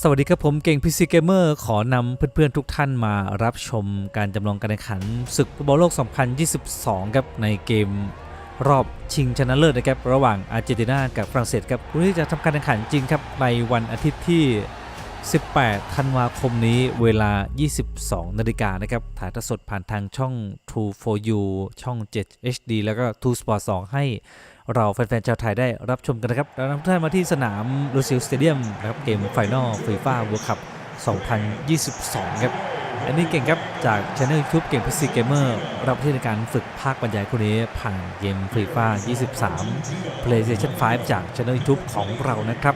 สวัสดีครับผมเก่งพีซีเกมเมอร์ขอนำเพื่อนๆทุกท่านมารับชมการจำลองการแข่งขันศึกฟุตบอลโลก 2022 ครับในเกมรอบชิงชนะเลิศนะครับระหว่างอาร์เจนตินากับฝรั่งเศสครับวันนี้จะทำการแข่งขันจริงครับในวันอาทิตย์ที่ 18 ธันวาคมนี้เวลา 22 นาฬิกานะครับถ่ายทอดสดผ่านทางช่อง True for You ช่อง 7 HD แล้วก็ True Sport 2 ให้ เราแฟนๆชาวไทยได้รับชมกันนะครับเรานำทุกท่านมาที่สนามลูซิลสเตเดียมนะครับเกมไฟนอลฟีฟ่าเวิลด์คัพ2022 ครับ อันนี้เก่งครับ จากช anel YouTube เก่ง PC Gamer รับที่ในการฝึกภาคบรรยายคู่นี้ผ่านเกมฟีฟ่า23 PlayStation 5 จากช anel YouTube ของเรานะครับ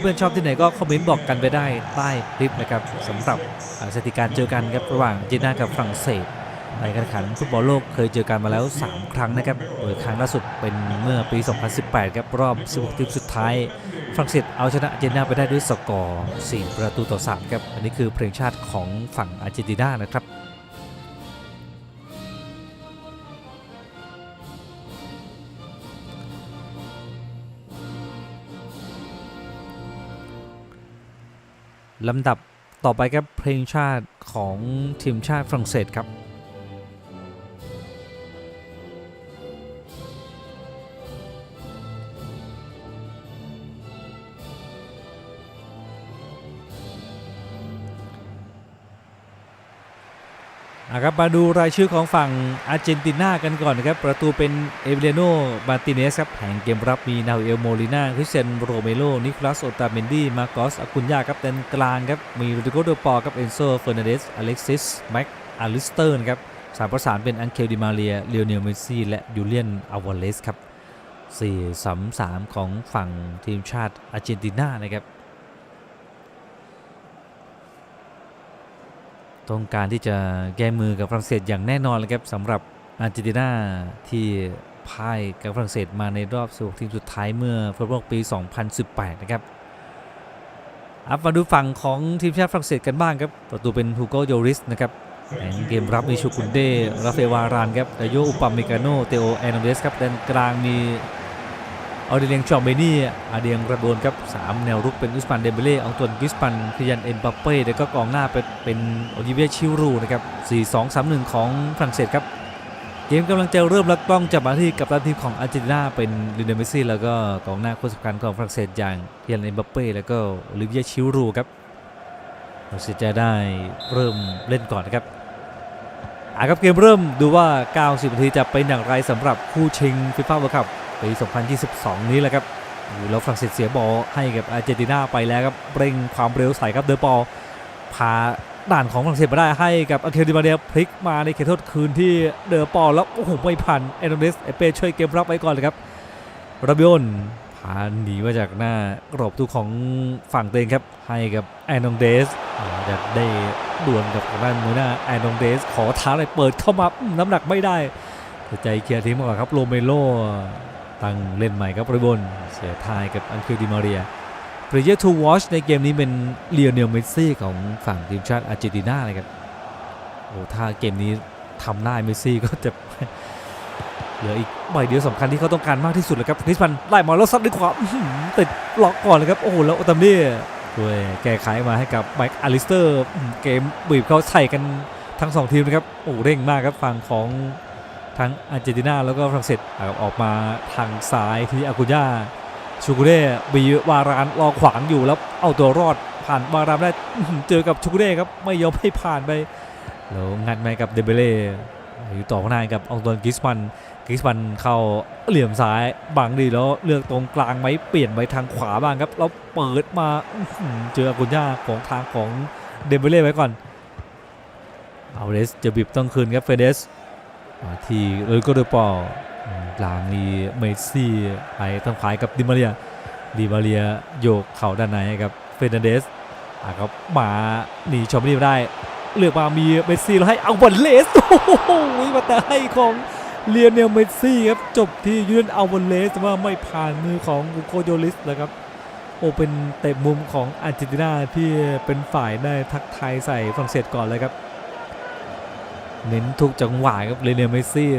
เพื่อนๆชอบที่ไหนก็คอมเมนต์บอกกันไปได้ใต้คลิปนะครับสำหรับสถิติการเจอกันครับระหว่างจีน่ากับฝรั่งเศส ในการแข่งขันฟุตบอลโลกเคยเจอกันมาแล้ว 3 ครั้งนะครับ โดยครั้งล่าสุดเป็นเมื่อปี 2018 ครับรอบ 16 ทีมสุดท้าย ฝรั่งเศสเอาชนะอาร์เจนตินาไปได้ด้วยสกอร์ 4 ประตูต่อ 3 ครับ อันนี้คือเพลงชาติของฝั่งอาร์เจนตินานะครับลำดับต่อไปครับเพลงชาติของทีมชาติฝรั่งเศสครับ ครับมาดูรายชื่อของฝั่งอาร์เจนตินากันก่อนนะครับ ประตูเป็นเอเวเรโนมาติเนสครับแห่งเกมรับมีนาเอลโมลินาคริสเซนโรเมโลนิคลัสโอตาเมนดี้มาโกสอากุนยาครับแดนกลางครับ มีโรดิโกเดปอครับเอนโซเฟอร์นันเดสอเล็กซิสแม็กอาลิสเตอร์ครับสามประสานเป็นอังเคลดิมาเรียเลโอเนลเมซี่ และยูเลียนอาวาเลสครับ4 3 3 ของฝั่งทีมชาติอาร์เจนตินานะครับ ต้องการที่จะแก้มือกับฝรั่งเศสอย่างแน่นอนเลยครับสำหรับอาร์เจนตินาที่พ่ายกับฝรั่งเศสมาในรอบ 16 ทีมสุดท้ายเมื่อฟุตบอลโลกปี 2018 นะครับอัพมาดูฝั่งของทีมชาติฝรั่งเศสกันบ้างครับ ประตูเป็นฮูโกโยริสนะครับแห่งเกมรับมีชูกุนเดราเฟวารานครับดาโยอุปาเมกาโน เตโอแอนเดสครับแดนกลางมี ออเดเลียงจอมเบนี่อาเดียงระโดนครับสามแนวรุกเป็นอุสมานเดมเบเล่อองตวนกิสปันคิยันเอ็มบัปเป้แล้วก็กองหน้าเป็นเป็นโอลิเวียชิรูนะครับ4-2-3-1 ของฝรั่งเศสครับเกมกำลังจะเริ่มแล้วกล้องจับมาที่กับตันทีมของอาร์เจนตินาเป็นลินเนลเมซี่แล้วก็กองหน้าคนสำคัญของฝรั่งเศสอย่างคิยันเอ็มบัปเป้แล้วก็โอลิเวียชิรูครับฝรั่งเศสจะได้เริ่มเล่นก่อนนะครับอะครับเกมเริ่มดูว่า 90 นาทีจะเป็นอย่างไรสำหรับคู่ชิงฟีฟ่าเวิลด์คัพ ปี 2022 นี้แหละครับอยู่แล้วฝรั่งเศสเสียบอลให้กับอาร์เจนตินาไปแล้วครับเร่งความเร็วใส่ครับเดอปอลพาด่านของฝรั่งเศสมาได้ให้กับอาเคลดิมาเดียพลิกมาในเขตโทษคืนที่เดอปอลแล้วโอ้โหไม่ผ่านเอโนเดสเอเป้ช่วยเกมรับไว้ก่อนเลยครับราบิโอนพาหนีมาจากหน้ากรอบตู้ของฝั่งตัวเองครับให้กับแอนองเดสจะได้ด่วลกับทางด้านมือหน้าแอนองเดสขอท้าเลยเปิดเข้ามาอืมน้ำหนักไม่ได้ใจเคลียร์ทิ้งมาก่อนครับโรเมโล ตั้งเล่นใหม่ครับบริบนเสียทายกับอังคิลดิมาเรียเพลเยอร์ทูวอชในเกมนี้เป็นเลียเนลเมสซี่ของฝั่งทีมชาติอาร์เจนตินาเลยครับโอ้ถ้าเกมนี้ทำได้เมสซี่ก็จะเหลืออีกใบเดียวสำคัญที่เขาต้องการมากที่สุดเลยครับคริสมันไล่มาแล้วซัดด้วยขวาติดล็อกก่อนเลยครับ โอ้โห แล้วโอตัมเน่ช่วยแก้ไขมาให้กับไมค์อลิสเตอร์ เกมบีบเขาใส่กันทั้งสองทีมนะครับ โอ้เร่งมากครับฝั่งของ ทั้งอาร์เจนตินาแล้วก็ฝรั่งเศสออกมาทางซ้ายที่อากุย่าชูกุเร่บีวารานรอขวางอยู่แล้วเอาตัวรอดผ่านวารานได้เจอกับชูกุเร่ครับไม่ยอมให้ผ่านไปแล้วงัดไปกับเดเบเล่อยู่ต่อข้างในกับอองตวนกิสมันกิสมันเข้าเหลี่ยมซ้ายบังดีแล้วเลือกตรงกลางไหมเปลี่ยนไปทางขวาบ้างครับแล้วเปิดมาเจออากุย่าของทางของเดเบเล่ไว้ก่อนเอาเดสจะบีบต้องคืนครับเฟเดส ที่โรยโกเดปอลกลางมีเมสซี่ไปทางขวากับดิมาเรียดิมาเรียโยกเข่าด้านในให้กับเฟรนันเดสอะครับมาหนีชมนี่มาได้ เลือกมามีเมสซี่แล้วให้เอาบอลเลสโอ้โหมาแต่ให้ของเลียนเนลเมสซี่ครับจบที่ยูเนเอาบอลเลสแต่ว่าไม่ผ่านมือของกูโกโยลิสนะครับโอเป็นเตะมุมของอาร์เจนตินาที่เป็นฝ่ายได้ทักทายใส่ฝรั่งเศสก่อนเลยครับ เน้นทุกจังหวะครับเลเนลเมสซี่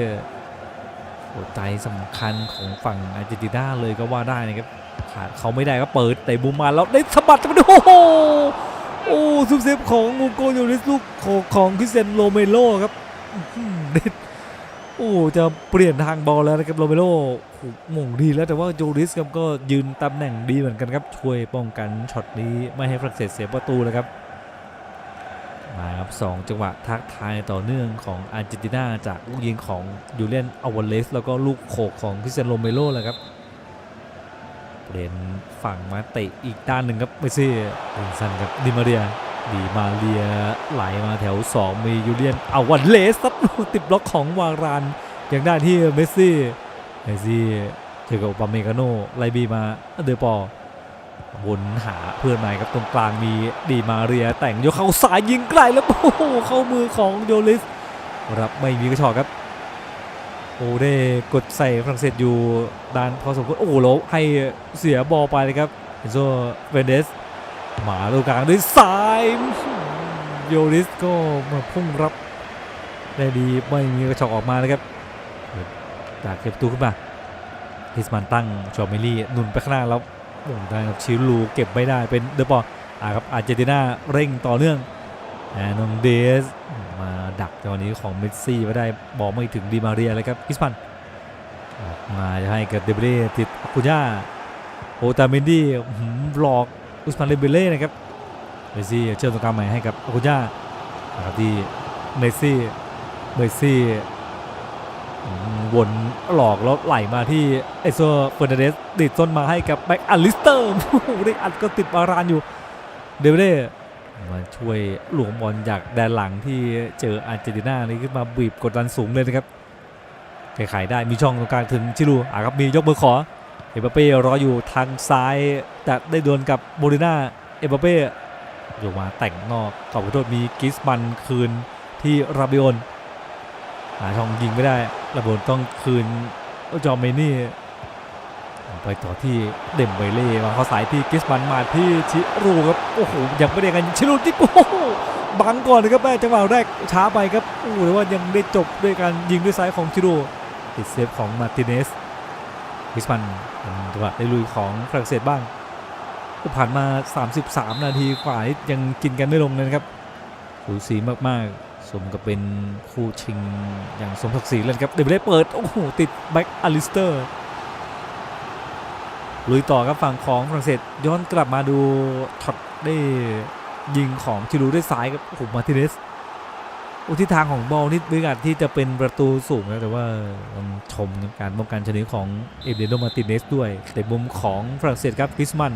หัวใจสำคัญของฝั่งอาร์เจนตินาเลยก็ว่าได้นะครับขาดเขาไม่ได้ก็เปิดเตะบุมมาแล้วได้สะบัดจะไปดูโอ้โหโอ้ซุปเซฟของมูโกโยริสลูกของของคริสเซนโรเมโลครับเด็ดโอ้จะเปลี่ยนทางบอลแล้วนะครับโรเมโลโอ้โหหม่งดีแล้วแต่ว่าโยริสครับก็ยืนตำแหน่งดีเหมือนกันครับช่วยป้องกันช็อตนี้ไม่ให้ฝรั่งเศสเสียประตูเลยครับ มาครับสองจังหวะทักทายต่อเนื่องของอาร์เจนตินาจากลูกยิงของยูเลียนอวาเลส แล้วก็ลูกโขกของคริสเตียนโรเมโรแหละครับเปลี่ยนฝั่งมาเตะอีกด้านหนึ่งครับเมซี่เป็นสั้นครับดิมาเรียดีมาเรียไหลมาแถว 2 มียูเลียนอวาเลสซัดลูกติดบล็อกของวารานอย่างด้านที่เมสซี่เมสซี่เจอกับปาเมกาโนไลบีมาเดอปอ วนหาเพื่อนใหม่ครับตรงกลางมีดีมาเรียแต่งโยเข้าสายยิงไกลแล้วโอ้โหเข้ามือของโยลิส รับไม่มีกระชอกครับโอ้ได้กดใส่ฝรั่งเศสอยู่ด้านพอสมควรโอ้โหแล้วให้เสียบอลไปเลยครับเอนโซเวนเดสมาตรงกลางด้วยซ้ายโยลิสก็มาพุ่งรับได้ดีไม่มีกระชอกออกมาเลยครับจากเก็บตูขึ้นมาฮิสมันตั้งจอมิลี่หนุนไปข้างหน้าแล้ว โอ้ได้ครับชิลูเก็บไม่ได้เป็นเดอะบอลอ่าครับอาร์เจนตินาเร่งต่อเนื่องแอนองเดสมาดักจังหวะนี้ของเมสซี่ไว้ได้บอลไม่ถึงดีมาเรียเลยครับอิสปันออกมาจะให้กับเดเบเล่ติดอากุย่าโอตาเมนดี้หืมหลอกอุสมันเลเบเล่นะครับเมสซี่เชื่อมตรงกลางใหม่ให้กับอากุย่าครับที่เมสซี่เมสซี่ วนหลอกแล้วไหลมาที่เอโซเฟอร์นันเดสติดส้นมาให้กับแบ็กอลิสเตอร์ได้อัดก็ติดบารานอยู่เดวิดเล่มาช่วยหลวงบอลจากแดนหลังที่เจออาร์เจนตินานี่ขึ้นมาบีบกดดันสูงเลยนะครับไขได้มีช่องตรงกลางถึงชิลูอะครับมียกมือขอเอ็มบัปเป้รออยู่ทางซ้ายจะได้ดวลกับโมเดนาเอ็มบัปเป้โยกมาแต่งนอกขอบโทษมีกิสมันคืนที่ราบิโอนหาช่องยิงไม่ได้ ราบิโอนต้องคืนจอมเมนี่ไปต่อที่เดมเบเล่มาเข้าสายที่กิสมันมาที่ชิรูครับโอ้โหยังไม่ได้กันชิรูที่โอ้โหบังก่อนนะครับแม่จังหวะแรกช้าไปครับโอ้โหแต่ว่ายังได้จบด้วยการยิงด้วยซ้ายของชิรูติดเซฟของมาร์ติเนสกิสมันจังหวะได้ลุยของฝรั่งเศสบ้างผ่านมา 33 นาทีกว่านี่ยังกินกันไม่ลงเลยนะครับสูสีมากๆ สมกับเป็นคู่ชิงอย่างสมศักดิ์ศรีเลยครับเดมเบเล่เปิด โอ้โห ติดแบ็กอลิสเตอร์ลุยต่อครับฝั่งของฝรั่งเศสย้อนกลับมาดูช็อตได้ยิงของชิลูด้วยซ้ายครับโอ้โหมาร์ติเนสอุทิศทางของบอลนี่มีโอกาสที่จะเป็นประตูสูงนะแต่ว่าต้องชมการป้องกันชนิดของเอเดโดมาร์ติเนสด้วยแต่มุมของฝรั่งเศสครับกริสมัน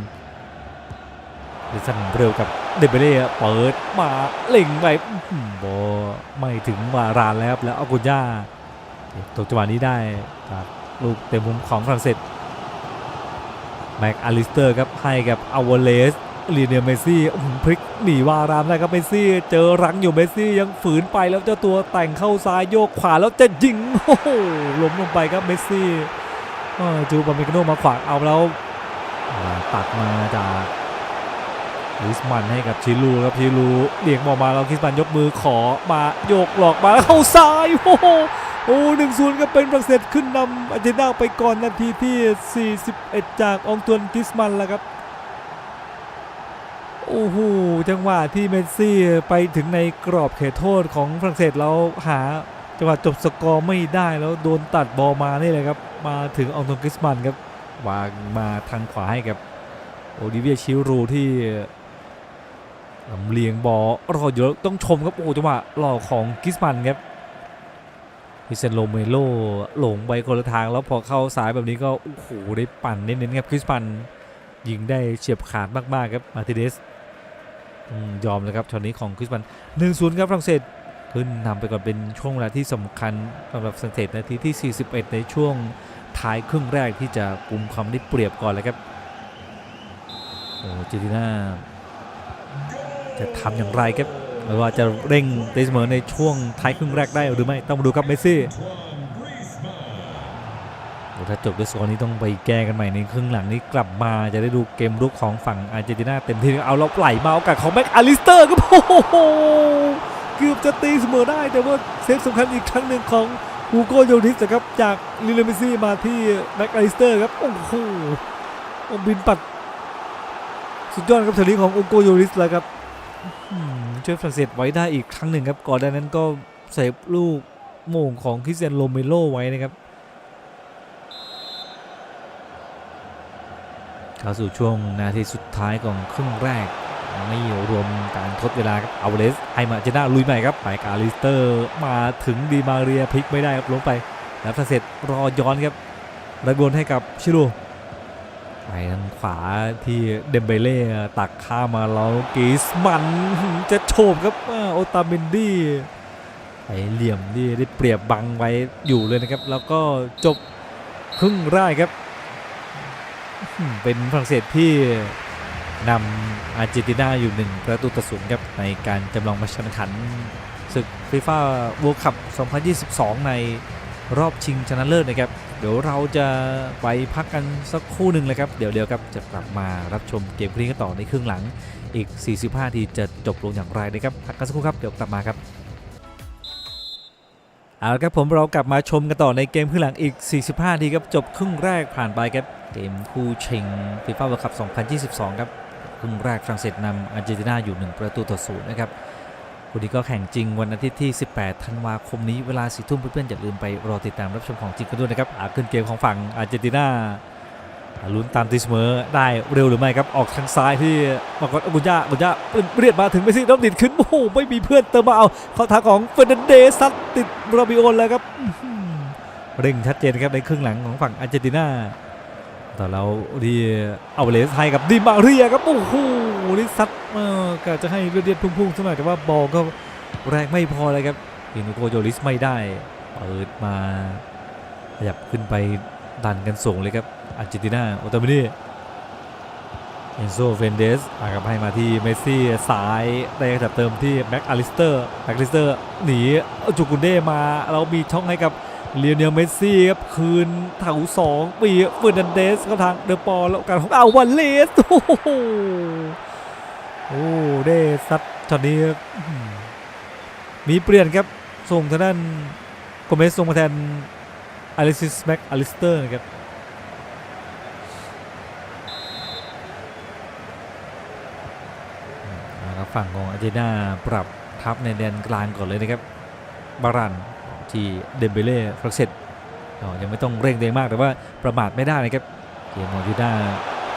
เดซันเร็วกับเดเบเล่เปิดมาเล็งไปอื้อหือบอไม่ถึงวารานแล้วแล้วอากุย่าตกจังหวะนี้ได้จากลูกเต็มมุมของฝรั่งเศสแม็กอลิสเตอร์ครับให้กับอาวเลสลีเนียเมซี่พลิกหนีวารามได้ครับเมซี่ เจอรังอยู่เมซี่ยังฝืนไปแล้วเจ้าตัวแต่งเข้าซ้ายโยกขวาแล้วจะยิงโอ้โหล้มลงไปครับเมซี่จูบาเมกโนมาขวางเอาแล้วตัดมาจาก ลิสมันให้กับชิลูครับชิลูเลียงบอลมาแล้วคิสมันยกมือขอมาโยกหลอกมาแล้วเข้าซ้ายโอ้โหโอ้หนึ่งศูนย์ก็เป็นฝรั่งเศสขึ้นนำอาร์เจนตินาไปก่อนนาทีที่ 41 จากองตวนกิสมันแล้วครับโอ้โหจังหวะที่เมสซี่ไปถึงในกรอบเขตโทษของฝรั่งเศสแล้วหาจังหวะจบสกอร์ไม่ได้แล้วโดนตัดบอลมานี่เลยครับมาถึงอองตวนกิสมันครับวางมาทางขวาให้กับโอลิเวียชิรูที่ ลำเลียงบอลรออยู่ต้องชมครับโอ้โหจังหวะหล่อของกิสมันครับพิเซนโลเมโลหลงไปคนละทางแล้วพอเข้าสายแบบนี้ก็โอ้โหได้ปั่นเน้นๆครับคริสปันยิงได้เฉียบขาดมากๆครับมาติเดสยอมเลยครับช็อตนี้ของคริสปัน1-0ครับฝรั่งเศสขึ้นนำไปก่อนเป็นช่วงเวลาที่สำคัญสำหรับฝรั่งเศสนาทีที่ 41 ในช่วงท้ายครึ่งแรกที่จะกลุ่มความได้เปรียบก่อนเลยครับโอ้เจติน่า จะทำอย่างไรครับว่าจะเร่งตีเสมอในช่วงท้ายครึ่งแรกได้หรือไม่ต้องมาดูครับเมสซี่ถ้าจบด้วยสกอร์นี้ต้องไปแก้กันใหม่ในครึ่งหลังนี้กลับมาจะได้ดูเกมรุกของฝั่งอาร์เจนตินาเต็มที่เอาแล้วไหลมาโอกาสของแม็กอลิสเตอร์ก็โอ้โหเกือบจะตีเสมอได้แต่ว่าเซฟสำคัญอีกครั้งหนึ่งของฮูโกโยริสนะครับจากลิเลเมซี่มาที่แม็กอลิสเตอร์ครับโอ้โหบินปัด สุดยอดครับเทอร์นี้ของโอโกโยริสแล้วครับ ช่วยฝรั่งเศสไว้ได้อีกครั้งหนึ่งครับก่อนหน้านั้นก็เซฟลูกโมงของคริสเตียนโรเมโรไว้นะครับเข้าสู่ช่วงนาทีสุดท้ายของครึ่งแรก ไม่รวมการทดเวลาครับเอาเลสให้มาเจน่าลุยใหม่ครับไปกาลิสเตอร์มาถึงดีมาเรียพลิกไม่ได้ครับลงไปแล้วฝรั่งเศสรอย้อนครับระบวนให้กับชิโร่ ไปทางขวาที่เดมเบเล่ตักข้ามาแล้วกีสมันจะโฉบครับโอตาเมนดี้ไปเหลี่ยมที่ได้เปรียบบังไว้อยู่เลยนะครับ แล้วก็จบครึ่งแรกครับ เป็นฝรั่งเศสที่นำอาร์เจนตินาอยู่หนึ่งประตูต่อศูนย์ครับ ในการจำลองมาแข่งขันศึกฟีฟ่า w ว r l d คัพ 2022 ในรอบชิงชนะเลิศนะครับ เดี๋ยวเราจะไปพักกันสักครู่หนึ่งเลยครับ เดี๋ยวเดียวครับจะกลับมารับชมเกมคนี้กันต่อในครึ่งหลัง อีก 45 ทีจะจบลงอย่างไรนะครับพักกันสักครู่ครับเดี๋ยวกลับมาครับเอาละครับผมเรากลับมาชมกันต่อในเกมครึ่งหลังอีก 45 ทีครับจบครึ่งแรกผ่านไปครับเกมคู่ชิงฟีฟ่าเวิลด์คัพ 2022 ครับครึ่งแรกฝรั่งเศสนำอาร์เจนตินาอยู่ 1 ประตูต่อศูนย์นะครับ คู่นี้ก็แข่งจริงวันอาทิตย์ที่ 18 ธันวาคมนี้เวลาสี่ทุ่มเพื่อนๆอย่าลืมไปรอติดตามรับชมของจริงกันด้วยนะครับอาขึ้นเกมของฝั่งอาร์เจนตินาลุ้นตามตีเสมอได้เร็วหรือไม่ครับออกทางซ้ายที่มากอบุญญาบุญญาเรียดมาถึงไม่ซิน้ำดิดขึ้นโอ้โหไม่มีเพื่อนเติมมาเอาเข้าทางของเฟอร์นันเดซัดติดโรบิโอนแล้วครับเร่งชัดเจนครับในครึ่งหลังของฝั่งอาร์เจนตินา แต่เราที่เอาเลสให้กับดิมาเรียครับโอ้โหนี่ซัดเออกะจะให้เลือดเลือดพุ่งๆสักหน่อยแต่ว่าบอลก็แรงไม่พอเลยครับอินุโกโจลิสไม่ได้เปิดมาขยับขึ้นไปดันกันส่งเลยครับอาร์เจนตินาโอตามินีเอนโซเฟนเดสอากับให้มาที่เมสซี่ซ้ายได้ขยับเติมที่แม็กอลิสเตอร์แม็กอลิสเตอร์หนีจูกุนเดมาเรามีช่องให้กับ เลียนเนลเมสซี่ครับคืนเถาสองปีเฟอร์นันเดสเขาทางเดอปอลแล้วการของเอาวันเลสโอ้โหโอ้เดซัดช็อตนี้มีเปลี่ยนครับส่งทางด้านโกเมสส่งมาแทนอลิซิสแม็กอลิสเตอร์นะครับฝั่งของอาร์เจนตินาปรับทับในแดนกลางก่อนเลยนะครับบารัน ที่เดมเบเล่ฟรักเซตก็ยังไม่ต้องเร่งเองมากแต่ว่าประมาทไม่ได้นะครับเกมมอร์ยูด้า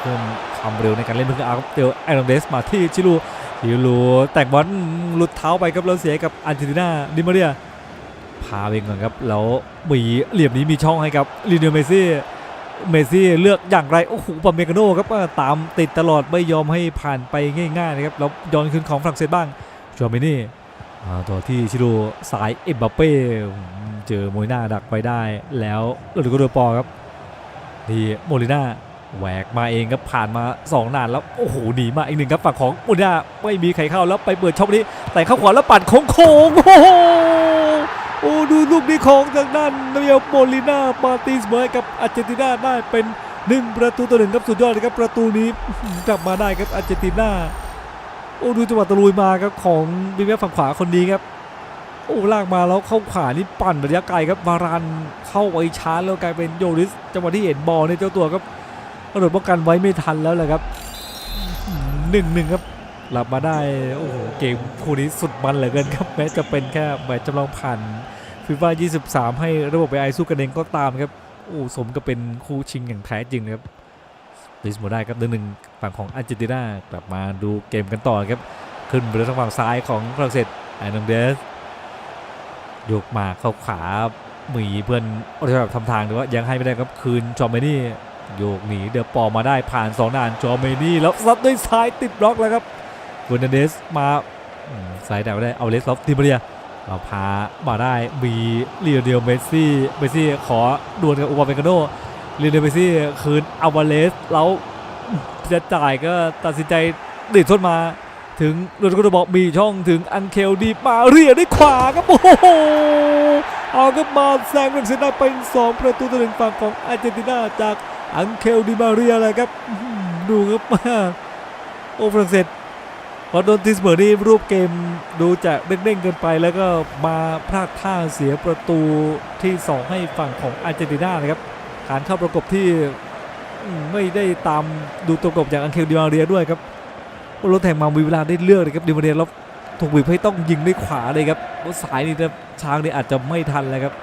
เพิ่มความเร็วในการเล่นเพื่อเอาเดี๋ยวไอรอนเดสมาที่ชิลูชิลูแต่งบอลหลุดเท้าไปครับแล้วเสียกับอาร์เจนตินาดิมาเรียพาไปก่อนครับแล้วมีเหลี่ยมนี้มีช่องให้กับลีเนลเมซี่เมซี่เลือกอย่างไรโอ้โหปาเมกาโนครับตามติดตลอดไม่ยอมให้ผ่านไปง่ายๆนะครับแล้วย้อนคืนของฝรั่งเศสบ้างชัวเมนี่ ต่อที่ชิโร่สายเอ็มบัปเป้เจอโมลิน่าดักไว้ได้แล้วโรดิโกโดปอครับที่โมลิน่าแหวกมาเองครับผ่านมา2นานแล้วโอ้โหหนีมาอีกหนึ่งครับฝั่งของโมลิน่าไม่มีใครเข้าแล้วไปเปิดช่องนี้ แต่เข้าขวาแล้วปัดโค้งโค้งโอ้โหโอ้ดูลูกนี้ของจากด้านเนียโมลิน่ามาติสเมอร์กับอาร์เจนตินาได้เป็นหนึ่งประตูต่อหนึ่งครับสุดยอดเลยครับประตูนี้กลับมาได้ครับอาร์เจนตินา โอ้ดูจังหวะตะลุยมาครับของบิเมฝั่งขวาคนนี้ครับโอ้ลากมาแล้วเข้าขวานี่ปั่นระยะไกลครับวารันเข้าไว้ชาร์จแล้วกลายเป็นโยริสจังหวะที่เห็นบอลเนี่ยเจ้าตัวครับกระโดดป้องกันไว้ไม่ทันแล้วแหละครับหนึ่งหนึ่งครับหลับมาได้โอ้โหเกมคู่นี้สุดมันเหลือเกินครับแม้จะเป็นแค่แมตช์จำลองผ่านฟีฟ่า23 ให้ระบบไอสู้กันเองก็ตามครับโอ้สมกับเป็นคู่ชิงอย่างแท้จริงครับ ลิสโมได้ครับหนึ่งหนึ่งฝั่งของอาร์เจนตินากลับมาดูเกมกันต่อครับขึ้นไปทางฝั่งซ้ายของฝรั่งเศสไอ้นองเดสโยกมาเข้าขาหมีเพื่อนอ้ยแบบทำทางแต่ว่ายังให้ไม่ได้ครับคืนจอมเมนี่โยกหนีเดอปอมาได้ผ่านสองนานจอมเมนี่แล้วซัดด้วยซ้ายติดบล็อกแล้วครับฟูนเดสมาอืมซ้ายแต่ไม่ได้เอาเลสล็อฟติมาเรียเราพามาได้มีเรียวเดียวเมสซี่เมสซี่ขอดวลกับอุบาเมกาโน เรียเดียวเมสซี่คืนอาวาเลสแล้วจะจ่ายก็ตัดสินใจดิดทดมา ถึงโรดก็จะบอกมีช่องถึงอังเคลดีมาเรียด้วยขวาครับโอ้โหเอาก็มาแซงเป็นเซนได้เป็น2ประตูต่อหนึ่งฝั่งของอาร์เจนตินาจากอังเคลดีมาเรียเลยครับดูครับมาโอ้ฝรั่งเศสพอโดนทิสเบอร์นี่รูปเกมดูจะเด้งๆเกินไปแล้วก็มาพลาดท่าเสียประตูที่ 2 ให้ฝั่งของอาร์เจนตินานะครับ การเข้าประกบที่ไม่ได้ตามดูตัวกบจากอังเคลดิมาเรียด้วยครับโอ้รถแทงมามีเวลาได้เลือกเลยครับดิมาเรียแล้วถูกบีบให้ต้องยิงด้วยขวาเลยครับรถสายนี่นะช้างนี่อาจจะไม่ทันเลยครับ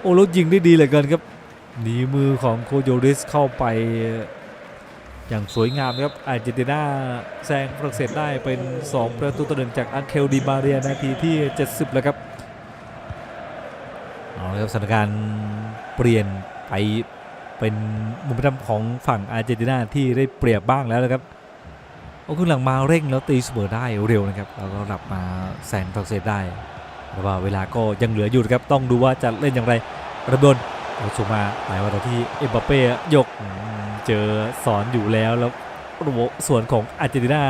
โอ้รถยิงได้ดีเหลือเกินครับหนีมือของโคโยริสเข้าไปอย่างสวยงามครับอาร์เจนตินาแซงฝรั่งเศสได้เป็น 2 ประตูต่อหนึ่งจากอังเคลดิมาเรียนาทีที่ 70 แล้วครับเอาละครับสถานการณ์เปลี่ยน ไปเป็นมุมดำของฝั่งอาร์เจนตินาที่ได้เปรียบบ้างแล้วนะครับเอาขึ้นหลังมาเร่งแล้วตีเสมอได้เร็วนะครับแล้วก็หลับมาแซงฝรั่งเศสได้แต่ว่าเวลาก็ยังเหลืออยู่ครับต้องดูว่าจะเล่นอย่างไรระเบิดเอาส่งมาหมายว่าตอนที่เอ็มบัปเป้ยกเจอสอนอยู่แล้วแล้วระบบส่วนของอาร์เจนตินา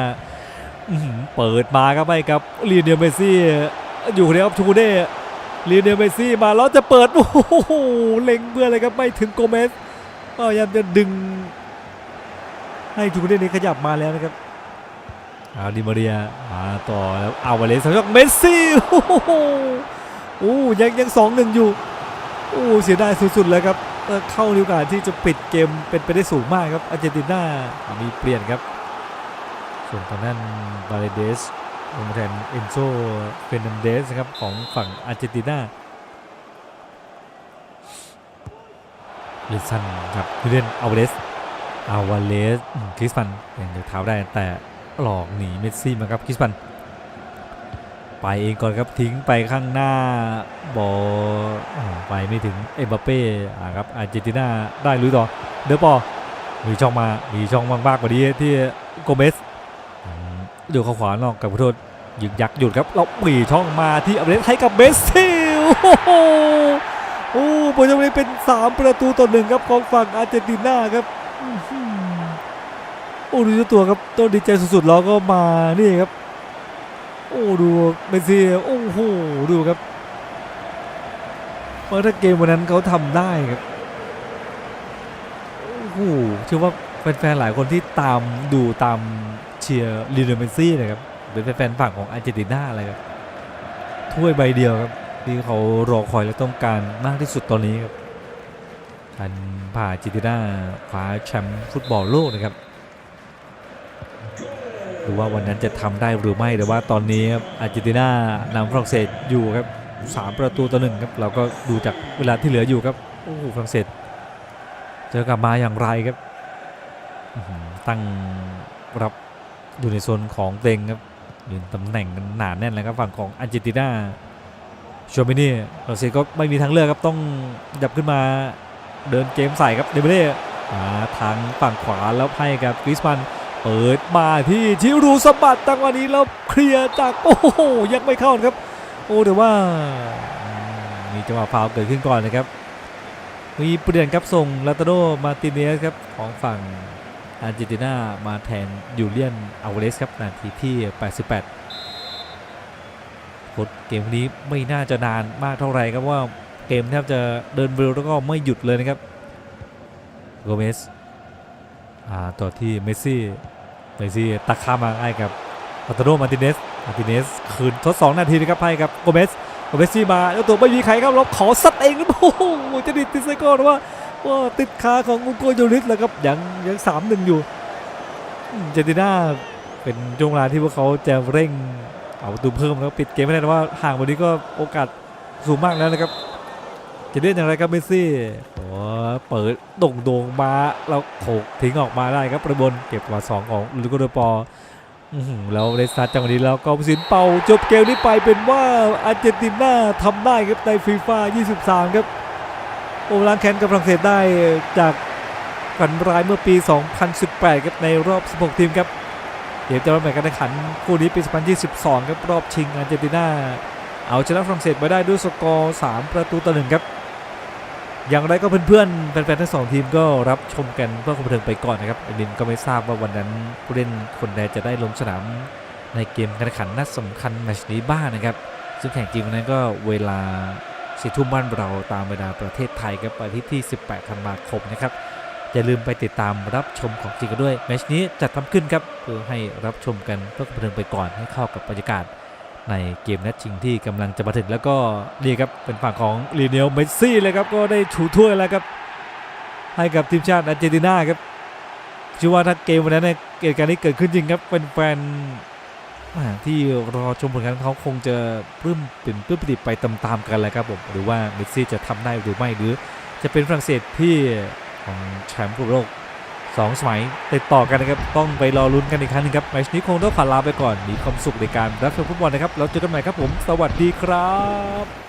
เปิดมาครับไปครับลีเนียเมซี่อยู่เดียวครับชูเด้ ลีเนียลเมสซี่มาแล้วจะเปิด โอ้โหเล็งเพื่อเลยครับไม่ถึงโกเมสก็พยายามจะดึง ให้ชูเด้นี้ขยับมาแล้วนะครับเอาดิมาเรียมาต่อแล้วเอาวาเลสยกเมสซี่โอ้โหโอ้ยังยังสองหนึ่งอยู่โอ้เสียดายสุดๆเลยครับเอ่อเข้าในโอกาสที่จะปิดเกมเป็นไปได้สูงมากครับอาร์เจนตินามีเปลี่ยนครับส่วนทางด้านบาเลเดส ลงแทนเอนโซเฟนันเดสครับของฝั่งอาร์เจนตินาลิซันครับเล่นอาวาเลสอาวาเลสคริสฟันยังเดินเท้าได้แต่หลอกหนีเมสซี่มาครับคริสปัน ไปเองก่อนครับทิ้งไปข้างหน้าบอลไปไม่ถึงเอ็มบัปเป้ครับอาร์เจนตินาได้ลุยต่อเดอปอมีช่องมามีช่องมากๆกว่านี้ที่โกเมส ดูเข้าขวานอกกับขอโทษยึกยักหยุดครับแล้วมีช่องมาที่อัปเดตให้กับเมสซี่โอ้โหโอ้โหจะไม่เป็น 3 ประตูต่อหนึ่งครับของฝั่งอาร์เจนตินาครับโอ้ดูเจ้าตัวครับต้องดีใจสุดๆแล้วก็มานี่ครับ โอ้ดูเมสซี่โอ้โหดูครับเพราะถ้าเกมวันนั้นเขาทำได้ครับโอ้โหเชื่อว่าแฟนๆหลายคนที่ตามดูตาม เชียร์ลีโอเนเมซี่นะครับเป็นแฟนฝั่งของอาร์เจนตินาอะไรครับถ้วยใบเดียวครับที่เขารอคอยและต้องการมากที่สุดตอนนี้ครับการพาอาร์เจนตินาคว้าแชมป์ฟุตบอลโลกนะครับดูว่าวันนั้นจะทำได้หรือไม่แต่ว่าตอนนี้อาร์เจนตินานำฝรั่งเศสอยู่ครับสามประตูต่อหนึ่งครับเราก็ดูจากเวลาที่เหลืออยู่ครับโอ้โหฝรั่งเศสเจอกลับมาอย่างไรครับตั้งรับ อยู่ในโซนของเต็งครับยืนตำแหน่งกันหนาแน่นเลยครับฝั่งของอาร์เจนตินาชวมินี่ฝรั่งเศสก็ไม่มีทางเลือกครับต้องยับขึ้นมาเดินเกมใส่ครับเดเบเล่หาทางฝั่งขวาแล้วให้กับกริสมันเปิดมาที่ชิรูสบัติตังวันนี้แล้วเคลียร์จากโอ้โหยังไม่เข้าครับ โอ้แต่ว่ามีจังหวะฟาวเกิดขึ้นก่อนนะครับมีเปลี่ยนครับส่งลาตาโดมาติเนสครับของฝั่ง อาร์เจนตินามาแทนยูเลียนอาวเลสครับนาทีที่ 88กดเกมนี้ไม่น่าจะนานมากเท่าไหร่ครับว่าเกมแทบจะเดินเร็วแล้วก็ไม่หยุดเลยนะครับโกเมสอ่าต่อที่เมสซี่ เมสซี่ตักข้ามมาให้กับอัตโนมาติเนสมาติเนสคืนทดสองนาทีนะครับให้กับโกเมสโกเมสซี่มาแล้วตัวไม่มีใครครับเราขอซัดเองครับโอ้โหจะดิดติดไซโก้หรือว่า ว่าติดขาของอุโกโยริสแล้วครับยังยังสามหนึ่งอยู่เจนติน่าเป็นช่วงเวลาที่พวกเขาจะเร่งเอาประตูเพิ่มแล้วปิดเกมไม่ได้แต่ว่าห่างวันนี้ก็โอกาสสูงมากแล้วนะครับ จะเล่นอย่างไรครับเมสซี่โอ้เปิดโด่งโด่งมาเราโขกทิ้งออกมาได้ครับประบนเก็บกว่าสองของลูโกเดปอร์อื้อแล้วเลสตาร์จังหวะนี้แล้วก็ผู้สินเป่าจบเกมนี้ไปเป็นว่าอาร์เจนตินาทำได้ครับในฟีฟ่า23 ครับ โอ้ล้างแค้นกับฝรั่งเศสได้จากฝันร้ายเมื่อปี 2018 ครับในรอบ 16 ทีมครับ เดี๋ยวจะมาแข่งการแข่งขันคู่นี้ปี 2022 ครับรอบชิงอาร์เจนตินา เอาชนะฝรั่งเศสมาได้ด้วยสกอร์ 3 ประตูต่อหนึ่งครับ อย่างไรก็เพื่อนๆแฟนๆทั้งสองทีมก็รับชมกันเพื่อความบันเทิงไปก่อนนะครับอรินก็ไม่ทราบว่าวันนั้นผู้เล่นคนใดจะได้ลงสนามในเกมการแข่งขันนัดสำคัญแมชนี้บ้างนะครับ ซึ่งแข่งจริงวันนั้นก็เวลา สี่ทุ่มบ้านเราตามเวลาประเทศไทยครับวันที่ที่ 18ธันวาคมนะครับอย่าลืมไปติดตามรับชมของจริงกันด้วยแมชนี้จัดทำขึ้นครับเพื่อให้รับชมกันเพื่อความบันเทิงไปก่อนให้เข้ากับบรรยากาศ ในเกมนัดชิงที่กำลังจะมาถึงแล้วก็นี่ครับเป็นฝั่งของลีเนียลเมสซี่เลยครับก็ได้ชูถ้วยแล้วครับให้กับทีมชาติอาร์เจนตินาครับชื่อว่าถ้าเกมวันนั้นเนี่ยเหตุการณ์นี้เกิดขึ้นจริงครับเป็นแฟน ที่รอชมผลงานเขาคงจะปลื้มเป็นปลื้มปิติไปตามๆกันแหละครับผมหรือว่าเมสซี่จะทำได้หรือไม่หรือ จะเป็นฝรั่งเศสที่ของแชมป์ฟุตบอลโลกสองสมัยติดต่อกันนะครับ ต้องไปรอลุ้นกันอีกครั้งหนึงครับแมชนี้คงต้องขอลาไปก่อนมีความสุขในการรับชมฟุตบอลนะครับแล้วเจอกันใหม่ครับผม สวัสดีครับ